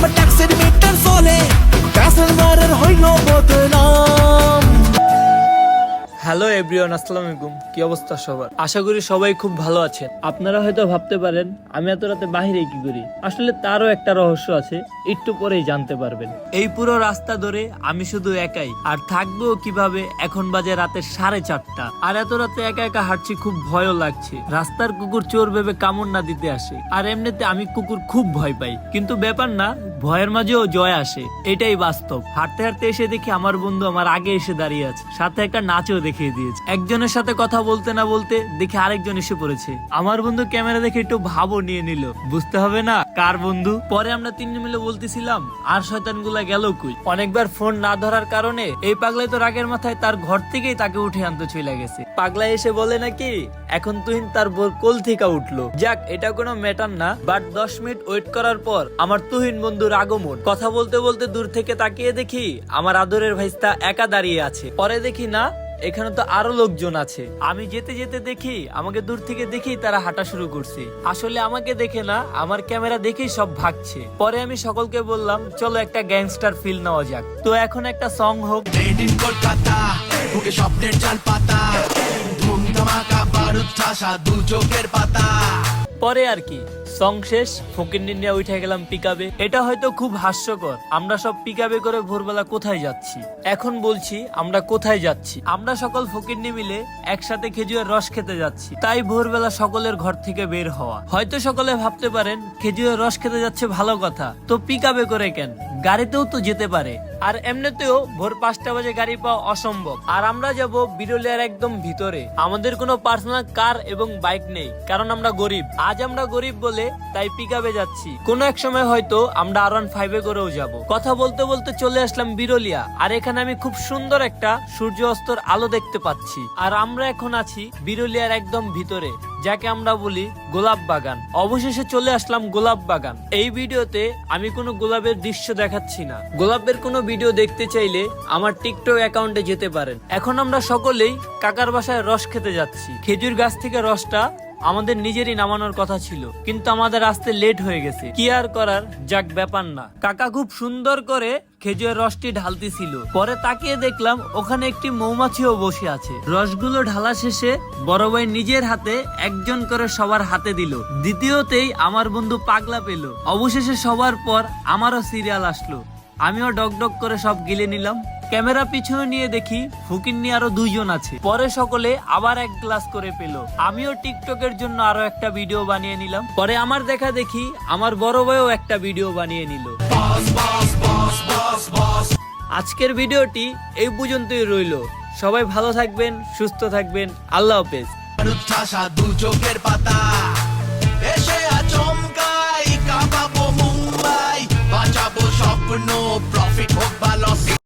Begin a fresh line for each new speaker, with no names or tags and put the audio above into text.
আমার ট্যাক্সের মিটার চলে প্যাসেঞ্জারের হইল বদনাম।
হ্যালো এভরিওয়ান, আসসালামু আলাইকুম। কি অবস্থা সবার? আশা করি সবাই খুব ভালো আছেন। আপনারা হয়তো ভাবতে পারেন, আমি এত রাতে বাহিরে কি করি? আসলে তারও একটা রহস্য আছে, একটু পরেই জানতে পারবেন। এই পুরো রাস্তা ধরে আমি শুধু একাই, আর থাকব কীভাবে? এখন বাজে রাতে সাড়ে চারটা। আর এত রাতে একা একা হাঁটছি খুব ভয়ও লাগছে। রাস্তার কুকুর চোর ভেবে কামড় না দিতে আসে। আর এমনিতে আমি কুকুর খুব ভয় পাই। কিন্তু ব্যাপার না ভয়ের মাঝেও জয় আসে, এটাই বাস্তব। হাঁটতে হাঁটতে এসে দেখি আমার বন্ধু আমার আগে এসে দাঁড়িয়ে আছে, সাথে একটা নাচও দেখিয়ে দিয়েছে। একজনের সাথে কথা বলতে না বলতে দেখি আরেকজন এসে পড়েছে। আমার বন্ধু ক্যামেরা দেখে একটু ভাবও নিয়ে নিল, বুঝতে হবে না কার বন্ধু? পরে আমরা তিনজন মিলে বলতেছিলাম, আর শয়তানগুলা গেল কই? অনেকবার ফোন না ধরার কারণে এই পাগলাই তো রাগের মাথায় তার ঘর থেকেই তাকে উঠে আনতে চলে গেছে। পাগলা এসে বলে নাকি, এখন তুহিন তার বোর কোল থেকে উঠল। যাক, এটা কোনো ম্যাটার না, বাট দশ মিনিট ওয়েট করার পর আমার তুহিন বন্ধুর আগমন কথা বলতে বলতে দূর থেকে তাকিয়ে দেখি আমার আদরের ভাইস্তা একা দাঁড়িয়ে আছে। পরে দেখি না এখানে তো আরও লোকজন আছে। আমি যেতে যেতে দেখি আমাকে দূর থেকে দেখি তারা হাঁটা শুরু করছে। আসলে আমাকে দেখে না আমার ক্যামেরা দেখেই সব ভাগছে। পরে আমি সকলকে বললাম চলো একটা গ্যাংস্টার ফিল নেওয়া যাক। তো এখন একটা সং হোক।
কলকাতা স্বপ্নের চাল পাতা ধুম বারুদ ঠাসা দু চোখের পাতা।
পরে আর কি। সং শেষ ফকির নিয়ে উঠে গেলাম পিকাবে এটা হয়তো খুব হাস্যকর। আমরা সব পিকাবে করে ভোরবেলা কোথায় যাচ্ছি? এখন বলছি, আমরা কোথায় যাচ্ছি? আমরা সকল ফকিরনি মিলে একসাথে খেজুরের রস খেতে যাচ্ছি। তাই ভোরবেলা সকলের ঘর থেকে বের হওয়া। হয়তো সকলে ভাবতে পারেন, খেজুরের রস খেতে যাচ্ছে ভালো কথা। তো পিকাবে করে কেন? গাড়িতেও তো যেতে পারে। আর এমনিতেও ভোর পাঁচটা বাজে গাড়ি পাওয়া অসম্ভব। আর আমরা যাব বিরলিয়ার একদম ভিতরে। আমাদের কোনো পার্সোনাল কার এবং বাইক নেই, কারণ আমরা গরিব। আজ আমরা গরিব বলে তাই পিকাবে যাচ্ছি। কোনো এক সময় হয়তো আমরা আর ওয়ান ফাইভে করেও যাব। কথা বলতে বলতে চলে আসলাম বিরলিয়া। আর এখানে আমি খুব সুন্দর একটা সূর্য অস্তর আলো দেখতে পাচ্ছি। আর আমরা এখন আছি বিরলিয়ার একদম ভিতরে। যাকে আমরা বলি গোলাপ বাগান। অবশেষে চলে আসলাম গোলাপ বাগান। এই ভিডিওতে আমি কোনো গোলাপের দৃশ্য দেখাচ্ছি না। গোলাপের কোনো ভিডিও দেখতে চাইলে আমার টিকটক অ্যাকাউন্টে যেতে পারেন। এখন আমরা সকলেই কাকার বাসায় রস খেতে যাচ্ছি। খেজুর গাছ থেকে রসটা আমাদের নিজেরই নামানোর কথা ছিল। কিন্তু আমাদের আসতে লেট হয়ে গেছে। কি আর করার, যাক ব্যাপার না। কাকা খুব সুন্দর করে খেজুরের রসটি ঢালতেছিল। পরে তাকিয়ে দেখলাম ওখানে একটি মৌমাছিও বসে আছে। রসগুলো ঢালা শেষে বড় ভাই নিজের হাতে একজন করে সবার হাতে দিল। দ্বিতীয়তেই আমার বন্ধু পাগলা পেল। অবশেষে সবার পর আমারও সিরিয়াল আসলো। আমিও ডক ডক করে সব গিলে নিলাম। ক্যামেরা পিছনে নিয়ে দেখি ফুকিন নিয়ে আরও দুইজন আছে। পরে সকলে আবার এক গ্লাস করে পেল। আমিও টিকটকের জন্য আরও একটা ভিডিও বানিয়ে নিলাম। পরে আমার দেখা দেখি আমার বড় ভাইও একটা ভিডিও বানিয়ে নিল। আজকের ভিডিওটি এই পর্যন্তই রইল। সবাই ভালো থাকবেন, সুস্থ থাকবেন। আল্লাহ হাফেজ।
বারুদ দু চোখের পাতা।